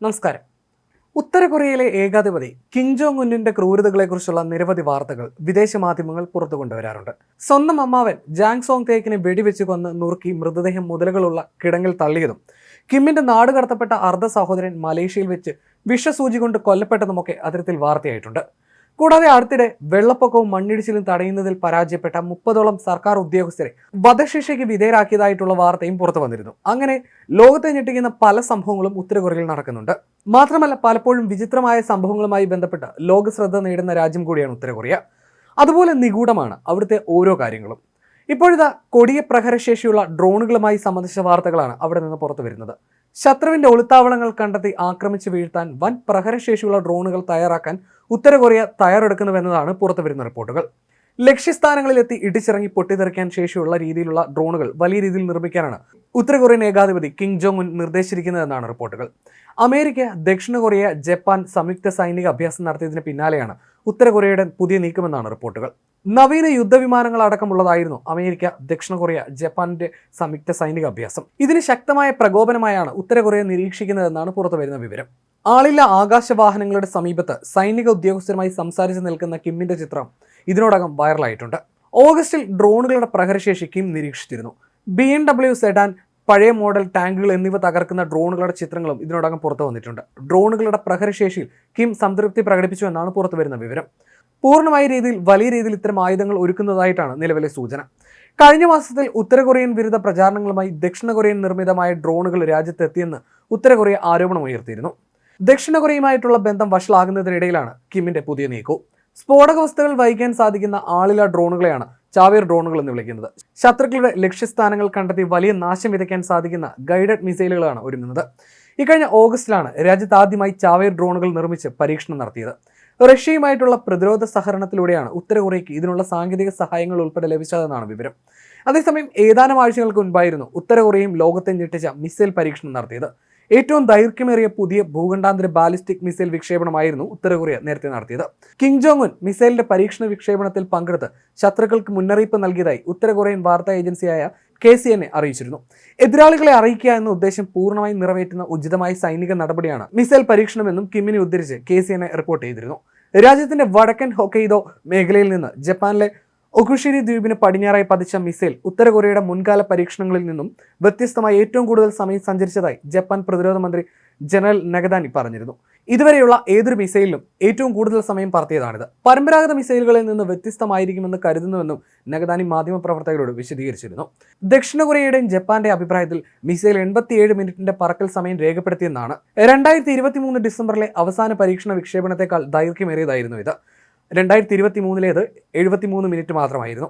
നമസ്കാരം. ഉത്തര കൊറിയയിലെ ഏകാധിപതി Kim Jong ഉന്നിന്റെ ക്രൂരതകളെക്കുറിച്ചുള്ള നിരവധി വാർത്തകൾ വിദേശ മാധ്യമങ്ങൾ പുറത്തു കൊണ്ടുവരാറുണ്ട്. സ്വന്തം അമ്മാവൻ ജാങ് സോങ് തേക്കിനെ വെടിവെച്ച് കൊന്ന് നുറുക്കി മൃതദേഹം മുതലുകളുള്ള കിടങ്ങിൽ തള്ളിയതും കിമ്മിന്റെ നാട് കടത്തപ്പെട്ട അർദ്ധ സഹോദരൻ മലേഷ്യയിൽ വെച്ച് വിഷസൂചി കൊണ്ട് കൊല്ലപ്പെട്ടതുമൊക്കെ അതിരത്തിൽ വാർത്തയായിട്ടുണ്ട്. കൂടാതെ അടുത്തിടെ വെള്ളപ്പൊക്കവും മണ്ണിടിച്ചിലും തടയുന്നതിൽ പരാജയപ്പെട്ട മുപ്പതോളം സർക്കാർ ഉദ്യോഗസ്ഥരെ വധശിക്ഷയ്ക്ക് വിധേയരാക്കിയതായിട്ടുള്ള വാർത്തയും പുറത്തു വന്നിരുന്നു. അങ്ങനെ ലോകത്തെ ഞെട്ടിക്കുന്ന പല സംഭവങ്ങളും ഉത്തരകൊറിയയിൽ നടക്കുന്നുണ്ട്. മാത്രമല്ല പലപ്പോഴും വിചിത്രമായ സംഭവങ്ങളുമായി ബന്ധപ്പെട്ട് ലോക ശ്രദ്ധ നേടുന്ന രാജ്യം കൂടിയാണ് ഉത്തരകൊറിയ. അതുപോലെ നിഗൂഢമാണ് അവിടുത്തെ ഓരോ കാര്യങ്ങളും. ഇപ്പോഴിതാ കൊടിയ പ്രഹരശേഷിയുള്ള ഡ്രോണുകളുമായി സംബന്ധിച്ച വാർത്തകളാണ് അവിടെ നിന്ന് പുറത്തു വരുന്നത്. ശത്രുവിന്റെ ഒളിത്താവളങ്ങൾ കണ്ടെത്തി ആക്രമിച്ച് വീഴ്ത്താൻ വൻ പ്രഹരശേഷിയുള്ള ഡ്രോണുകൾ തയ്യാറാക്കാൻ ഉത്തര കൊറിയ തയ്യാറെടുക്കുന്നുവെന്നതാണ് പുറത്തു വരുന്ന റിപ്പോർട്ടുകൾ. ലക്ഷ്യസ്ഥാനങ്ങളിലെത്തി ഇടിച്ചിറങ്ങി പൊട്ടിത്തെറിക്കാൻ ശേഷിയുള്ള രീതിയിലുള്ള ഡ്രോണുകൾ വലിയ രീതിയിൽ നിർമ്മിക്കാനാണ് ഉത്തര കൊറിയൻ ഏകാധിപതി കിം ജോങ് ഉൻ നിർദ്ദേശിച്ചിരിക്കുന്നതെന്നാണ് റിപ്പോർട്ടുകൾ. അമേരിക്ക ദക്ഷിണ കൊറിയ ജപ്പാൻ സംയുക്ത സൈനിക അഭ്യാസം നടത്തിയതിന് പിന്നാലെയാണ് ഉത്തര കൊറിയയുടെ പുതിയ നീക്കമെന്നാണ് റിപ്പോർട്ടുകൾ. നവീന യുദ്ധവിമാനങ്ങൾ അടക്കമുള്ളതായിരുന്നു അമേരിക്ക ദക്ഷിണ കൊറിയ ജപ്പാന്റെ സംയുക്ത സൈനിക അഭ്യാസം. ഇതിന് ശക്തമായ പ്രകോപനമായാണ് ഉത്തര കൊറിയ നിരീക്ഷിക്കുന്നതെന്നാണ് പുറത്തു വരുന്ന വിവരം. ആളില്ല ആകാശവാഹനങ്ങളുടെ സമീപത്ത് സൈനിക ഉദ്യോഗസ്ഥരുമായി സംസാരിച്ച് നിൽക്കുന്ന കിമ്മിന്റെ ചിത്രം ഇതിനോടകം വൈറലായിട്ടുണ്ട്. ഓഗസ്റ്റിൽ ഡ്രോണുകളുടെ പ്രഹരശേഷി കിം നിരീക്ഷിച്ചിരുന്നു. ബി എം ഡബ്ല്യു സെഡാൻ പഴയ മോഡൽ ടാങ്കുകൾ എന്നിവ തകർക്കുന്ന ഡ്രോണുകളുടെ ചിത്രങ്ങളും ഇതിനോടകം പുറത്തു വന്നിട്ടുണ്ട്. ഡ്രോണുകളുടെ പ്രഹരശേഷിയിൽ കിം സംതൃപ്തി പ്രകടിപ്പിച്ചു എന്നാണ് പുറത്തു വരുന്ന വിവരം. പൂർണമായ രീതിയിൽ വലിയ രീതിയിൽ ഇത്തരം ആയുധങ്ങൾ ഒരുക്കുന്നതായിട്ടാണ് നിലവിലെ സൂചന. കഴിഞ്ഞ മാസത്തിൽ ഉത്തര കൊറിയൻ വിരുദ്ധ പ്രചാരണങ്ങളുമായി ദക്ഷിണ കൊറിയൻ നിർമ്മിതമായ ഡ്രോണുകൾ രാജ്യത്തെത്തിയെന്ന് ഉത്തര കൊറിയ ആരോപണം ഉയർത്തിയിരുന്നു. ദക്ഷിണ കൊറിയയുമായിട്ടുള്ള ബന്ധം വഷളാകുന്നതിനിടയിലാണ് കിമ്മിന്റെ പുതിയ നീക്കവും. സ്ഫോടക വസ്തുക്കൾ വഹിക്കാൻ സാധിക്കുന്ന ആളില ഡ്രോണുകളെയാണ് ചാവേർ ഡ്രോണുകൾ എന്ന് വിളിക്കുന്നത്. ശത്രുക്കളുടെ ലക്ഷ്യസ്ഥാനങ്ങൾ കണ്ടെത്തി വലിയ നാശം വിതയ്ക്കാൻ സാധിക്കുന്ന ഗൈഡഡ് മിസൈലുകളാണ് ഒരുങ്ങുന്നത്. ഇക്കഴിഞ്ഞ ഓഗസ്റ്റിലാണ് രാജ്യത്ത് ആദ്യമായി ചാവേർ ഡ്രോണുകൾ നിർമ്മിച്ച് പരീക്ഷണം നടത്തിയത്. റഷ്യയുമായിട്ടുള്ള പ്രതിരോധ സഹകരണത്തിലൂടെയാണ് ഉത്തര കൊറിയയ്ക്ക് ഇതിനുള്ള സാങ്കേതിക സഹായങ്ങൾ ഉൾപ്പെടെ ലഭിച്ചതെന്നാണ് വിവരം. അതേസമയം ഏതാനും ആഴ്ചകൾക്ക് മുൻപായിരുന്നു ഉത്തര കൊറിയയും ലോകത്തെ ഞെട്ടിച്ച മിസൈൽ പരീക്ഷണം നടത്തിയത്. ഏറ്റവും ദൈർഘ്യമേറിയ പുതിയ ഭൂഖണ്ഡാന്തര ബാലിസ്റ്റിക് മിസൈൽ വിക്ഷേപണമായിരുന്നു ഉത്തര കൊറിയ നേരത്തെ നടത്തിയത്. കിങ് ജോങ് ഉൻ മിസൈലിന്റെ പരീക്ഷണ വിക്ഷേപണത്തിൽ പങ്കെടുത്ത് ശത്രുക്കൾക്ക് മുന്നറിയിപ്പ് നൽകിയതായി ഉത്തര കൊറിയൻ വാർത്താ ഏജൻസിയായ കെ സി എന്നെ അറിയിച്ചിരുന്നു. എതിരാളികളെ അറിയിക്കുക എന്ന ഉദ്ദേശം പൂർണമായും നിറവേറ്റുന്ന ഉചിതമായ സൈനിക നടപടിയാണ് മിസൈൽ പരീക്ഷണമെന്നും കിമ്മിനെ ഉദ്ധരിച്ച് കെ സി എന്നെ റിപ്പോർട്ട് ചെയ്തിരുന്നു. രാജ്യത്തിന്റെ വടക്കൻ ഹൊക്കൈദോ മേഖലയിൽ നിന്ന് ജപ്പാനിലെ ഒകുഷിരി ദ്വീപിന് പടിഞ്ഞാറായി പതിച്ച മിസൈൽ ഉത്തര കൊറിയയുടെ മുൻകാല പരീക്ഷണങ്ങളിൽ നിന്നും വ്യത്യസ്തമായി ഏറ്റവും കൂടുതൽ സമയം സഞ്ചരിച്ചതായി ജപ്പാൻ പ്രതിരോധ മന്ത്രി ജനറൽ നഗദാനി പറഞ്ഞിരുന്നു. ഇതുവരെയുള്ള ഏതൊരു മിസൈലിലും ഏറ്റവും കൂടുതൽ സമയം പറത്തിയതാണിത്. പരമ്പരാഗത മിസൈലുകളിൽ നിന്ന് വ്യത്യസ്തമായിരിക്കുമെന്ന് കരുതുന്നുവെന്നും നഗദാനി മാധ്യമപ്രവർത്തകരോട് വിശദീകരിച്ചിരുന്നു. ദക്ഷിണ കൊറിയയുടെയും ജപ്പാന്റെ അഭിപ്രായത്തിൽ മിസൈൽ എൺപത്തിയേഴ് മിനിറ്റിന്റെ പറക്കൽ സമയം രേഖപ്പെടുത്തിയെന്നാണ്. രണ്ടായിരത്തി ഇരുപത്തി മൂന്ന് ഡിസംബറിലെ അവസാന പരീക്ഷണ വിക്ഷേപണത്തെക്കാൾ ദൈർഘ്യമേറിയതായിരുന്നു ഇത്. രണ്ടായിരത്തി ഇരുപത്തി മൂന്നിലേത് എഴുപത്തി മൂന്ന് മിനിറ്റ് മാത്രമായിരുന്നു.